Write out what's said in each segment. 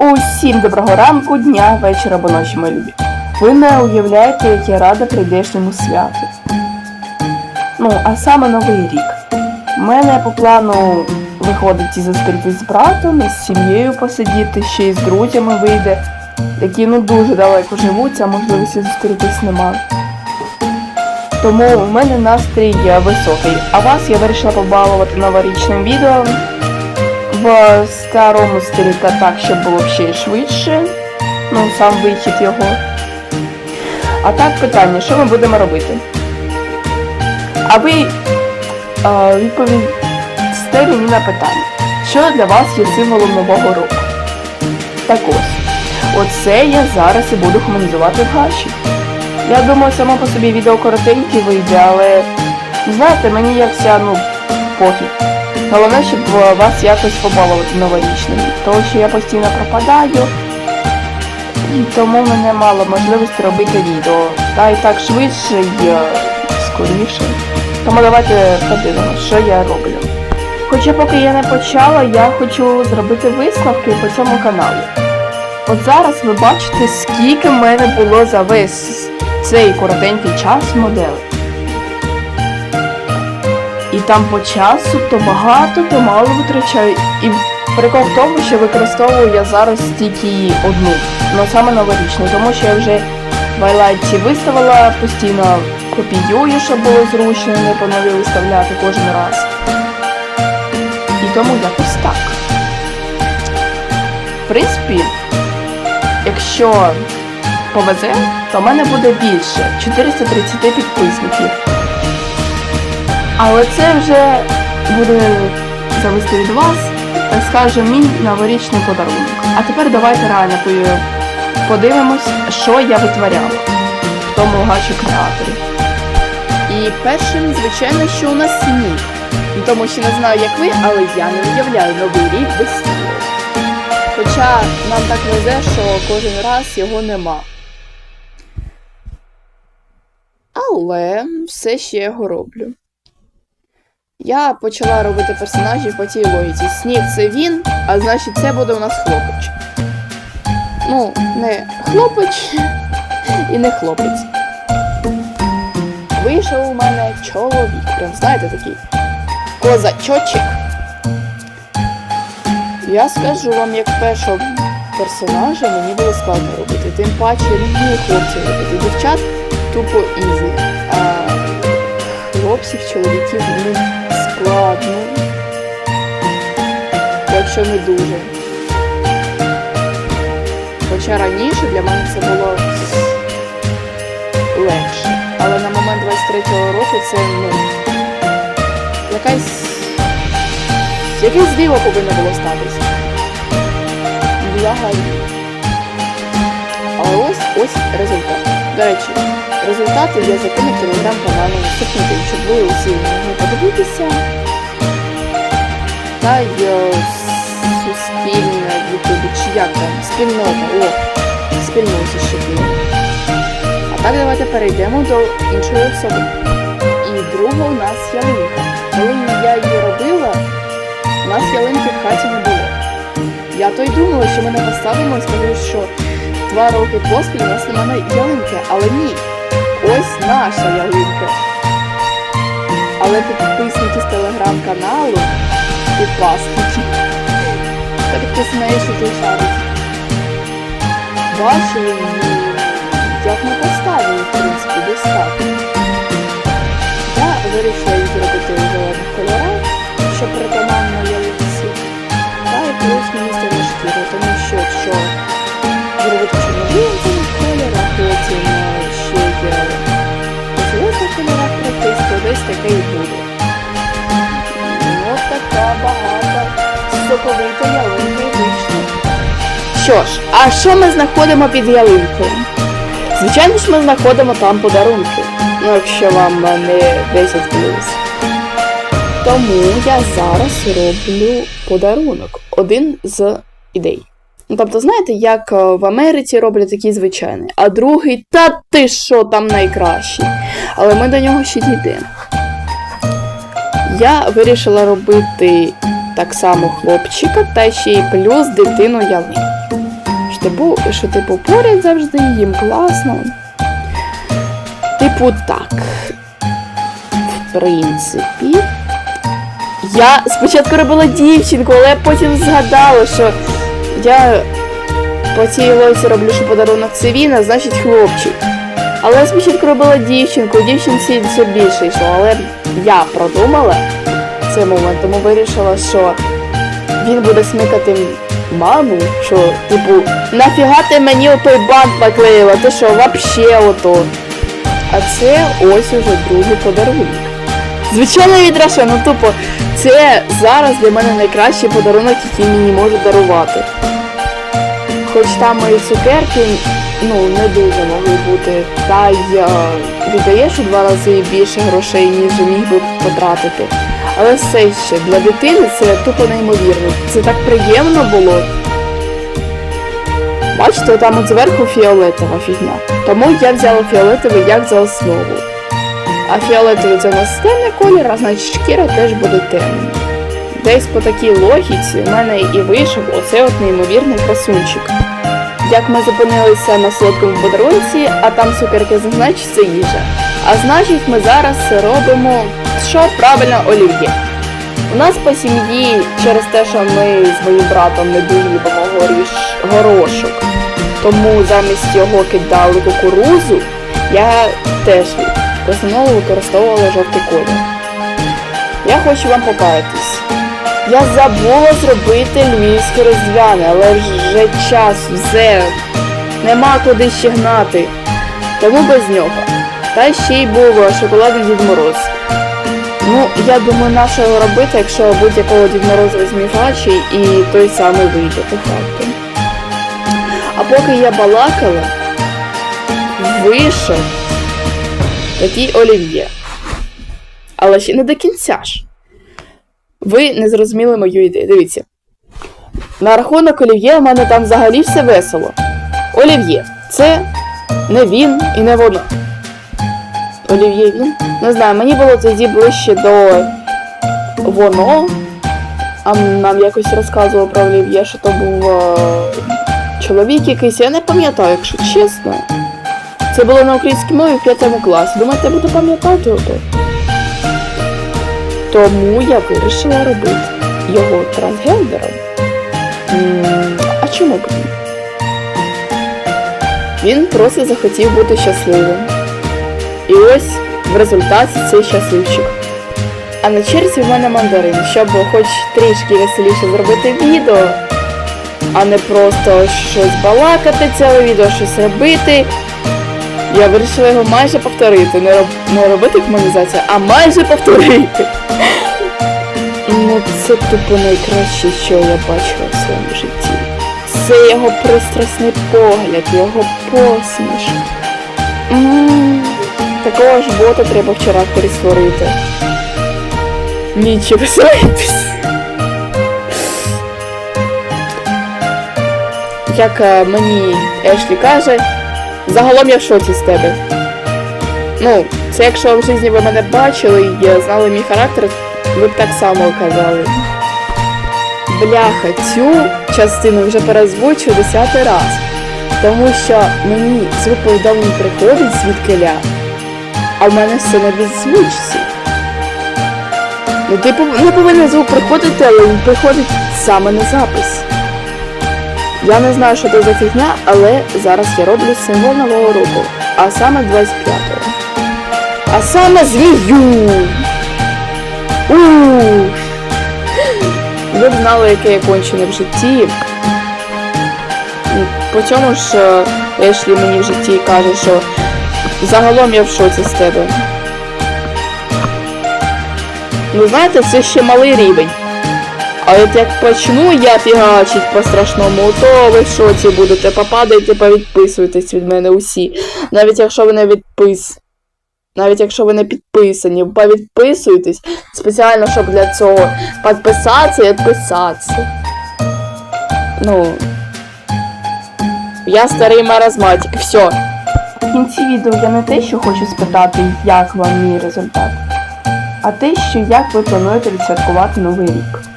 Усім доброго ранку, дня, вечора або ночі, мої любі. Ви не уявляєте, як я рада прийдешньому святу. Ну, а саме Новий рік. У мене по плану виходить і зустрітись з братом, і з сім'єю посидіти, ще й з друзями вийде, які ну дуже далеко живуть, а можливості зустрітись нема. Тому у мене настрій е, високий, а вас я вирішила побалувати новорічним відео в старому стилі та так, щоб було ще й швидше. Ну, сам вихід його. А так питання, що ми будемо робити? А ви е, відповісте мені на питання, що для вас є символом нового року? Так ось, оце я зараз і буду комунізувати в гаші. Я думаю, само по собі відео коротеньке вийде, але знаєте, мені як ну, пофіг. Головне, щоб е, вас якось побалувати новорічним. Тому що я постійно пропадаю, тому в мене мало можливості робити відео. Та і так швидше і скоріше. Тому давайте подивимося, що я роблю. Хоча поки я не почала, я хочу зробити висновки по цьому каналу. От зараз ви бачите, скільки в мене було за весь цей коротенький час моделей. Там по часу то багато, то мало витрачаю. І прикол в тому, що використовую я зараз тільки одну, ну саме новорічну, тому що я вже в highlight виставила, постійно копіюю, щоб було зручно, не по нові виставляти кожен раз. І тому якось так. В принципі, якщо повезе, то в мене буде більше 430 підписників. Але це вже буде зависти від вас, так скажемо, мій новорічний подарунок. А тепер давайте реально подивимось, що я витворяла в тому гачу креаторі. І першим, звичайно, що у нас сніг. Тому що не знаю, як ви, але я не уявляю новий рік без снігу. Хоча нам так везе, що кожен раз його нема. Але все ще його роблю. Я почала робити персонажів по цій логіці. Сніг це він, а значить це буде у нас хлопець. Ну, не хлопець і не хлопець. Вийшов у мене чоловік. Прям знаєте такий козачочок. Я скажу вам, як першого персонажа мені було складно робити. Тим паче рівні хлопців робити. Дівчат тупо ізі. А хлопців, чоловіків ну, складно. Якщо не дуже. Хоча раніше для мене це було легше. Але на момент 23-го року це ну, якась якесь диво повинно було статися. Взагалі. Але ось ось результат. До речі, результати я закину в телеграм-каналі наступний день, ви усі могли подивитися. Та й е, суспільне в Ютубі, чи як там, спільнота, о, спільноті ще було. А так давайте перейдемо до іншої особи. І друга у нас ялинка. Коли я її робила, у нас ялинки в хаті не було. Я то й думала, що ми не поставимо і скажу, що два роки поспіль у нас немає ялинки, але ні. Ось наша ялинка. Але підписники з телеграм-каналу підпасники. Та підписані, що ти шарить. Бачили як ми поставили, в принципі, так. Я вирішила зробити у зелених кольорах, що притаманно ялинці. Та і плюс мені стало шкіру, тому що якщо зробити таке і буде. Ось така багата соковита ялинка і вийшла. Що ж, а що ми знаходимо під ялинкою? Звичайно ж, ми знаходимо там подарунки. Ну, якщо вам не 10 плюс. Тому я зараз роблю подарунок. Один з ідей. Ну, тобто, знаєте, як е, в Америці роблять такі звичайні, а другий, та ти що там найкращий. Але ми до нього ще дійдемо. Я вирішила робити так само хлопчика та ще й плюс дитину ялинку. типу, що типу поряд завжди їм класно. Типу, так. В принципі. Я спочатку робила дівчинку, але потім згадала, що я по цій лоці роблю, що подарунок це він, а значить хлопчик. Але спочатку робила дівчинку, дівчинці все більше йшло, але я продумала цей момент, тому вирішила, що він буде смикати маму, що, типу, нафіга ти мені отой бант наклеїла, ти що, вообще ото. А це ось уже другий подарунок. Звичайно, від ну тупо, це зараз для мене найкращий подарунок, який мені можуть дарувати. Хоч там мої цукерки, ну, не дуже могли бути. Та й віддаєш у два рази більше грошей, ніж міг би потратити. Але все ще для дитини це тупо неймовірно. Це так приємно було. Бачите, там от зверху фіолетова фігня. Тому я взяла фіолетовий як за основу. А фіолетовий це у нас темний колір, а значить шкіра теж буде темна. Десь по такій логіці в мене і вийшов оцей от неймовірний красунчик. Як ми зупинилися на солодкому подарунці, а там цукерки значить це їжа. А значить, ми зараз робимо що правильно олів'є. У нас по сім'ї через те, що ми з моїм братом не дуже горіш, горошок, тому замість його кидали кукурузу, я теж в основному використовувала жовтий колір. Я хочу вам покаятись. Я забула зробити львівське різдвяне, але вже час, все. Нема куди ще гнати. Тому без нього. Та ще й був е, шоколадний Дід Мороз. Ну, я думаю, нащо його робити, якщо будь-якого Дід Мороза візьмі гачі і той самий вийде по факту. А поки я балакала, вийшов такий олів'є. Але ще не до кінця ж. Ви не зрозуміли мою ідею. Дивіться. На рахунок Олів'є у мене там взагалі все весело. Олів'є це не він і не воно. Олів'є він? Не знаю, мені було тоді ближче до воно. А нам якось розказував про Олів'є, що то був е, чоловік якийсь, я не пам'ятаю, якщо чесно. Це було на українській мові в п'ятому класі. Думаєте, я буду пам'ятати? Тому я вирішила робити його трансгендером. А чому б ні? Він просто захотів бути щасливим. І ось в результаті цей щасливчик. А на черзі в мене мандарин, щоб хоч трішки веселіше зробити відео, а не просто щось балакати ціле відео, щось робити. Я вирішила його майже повторити. Не, роб... не робити комунізацію, а майже повторити. Ну, це тупо найкраще, що я бачила в своєму житті. Це його пристрасний погляд, його посмішка. Такого ж бота треба в характері створити. Нічого знаєтесь. Як е, мені Ешлі каже, загалом я в шоці з тебе. Ну, це якщо в житті ви мене бачили і знали мій характер, ви б так само казали. Бляха, цю частину вже перезвучу десятий раз. Тому що мені звук повідомлень приходить звідкиля, а в мене все на відзвучці. Ну, типу, не повинен звук приходити, але він приходить саме на запис. Я не знаю, що це за фігня, але зараз я роблю символ нового року, а саме 25-го. А саме змію! Ууу! Ви б знали, яке я кончене в житті. По цьому ж е, Ешлі мені в житті каже, що загалом я в шоці з тебе. Ну знаєте, це ще малий рівень. А от як почну я фігачить по страшному, то ви в шоці будете, попадайте, повідписуйтесь від мене усі. Навіть якщо ви не відпис. Навіть якщо ви не підписані, повідписуйтесь спеціально, щоб для цього підписатися і відписатися. Ну. Я старий маразматик, все. В кінці відео я не те, що хочу спитати, як вам мій результат, а те, що як ви плануєте відсвяткувати новий рік.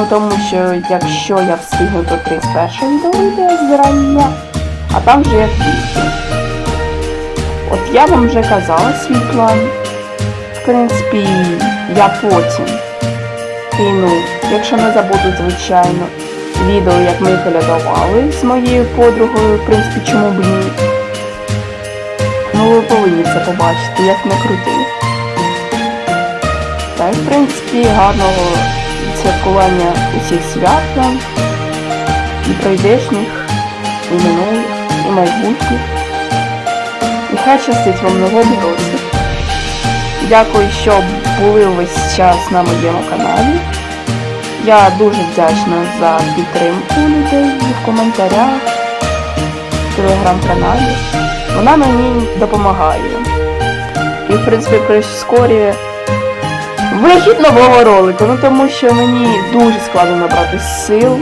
Ну, тому що якщо я встигну, то 31 відео вийде зрання, а там вже як вийде. От я вам вже казала свій план. В принципі, я потім кину, якщо не забуду, звичайно, відео, як ми колядували з моєю подругою, в принципі, чому б ні. Ну ви повинні це побачити, як не крути. Та й в принципі гарного святкування усіх свят вам, і прийдешніх, і минулих, і майбутніх. І хай щастить вам в новому році. Дякую, що були весь час на моєму каналі. Я дуже вдячна за підтримку людей в коментарях, в телеграм-каналі. Вона мені допомагає. І, в принципі, прискорює вихід нового ролику, ну тому що мені дуже складно набрати сил.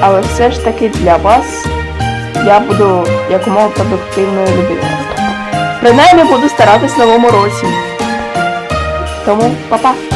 Але все ж таки для вас я буду якомога продуктивною людиною. Принаймні буду старатись в новому році. Тому па-па!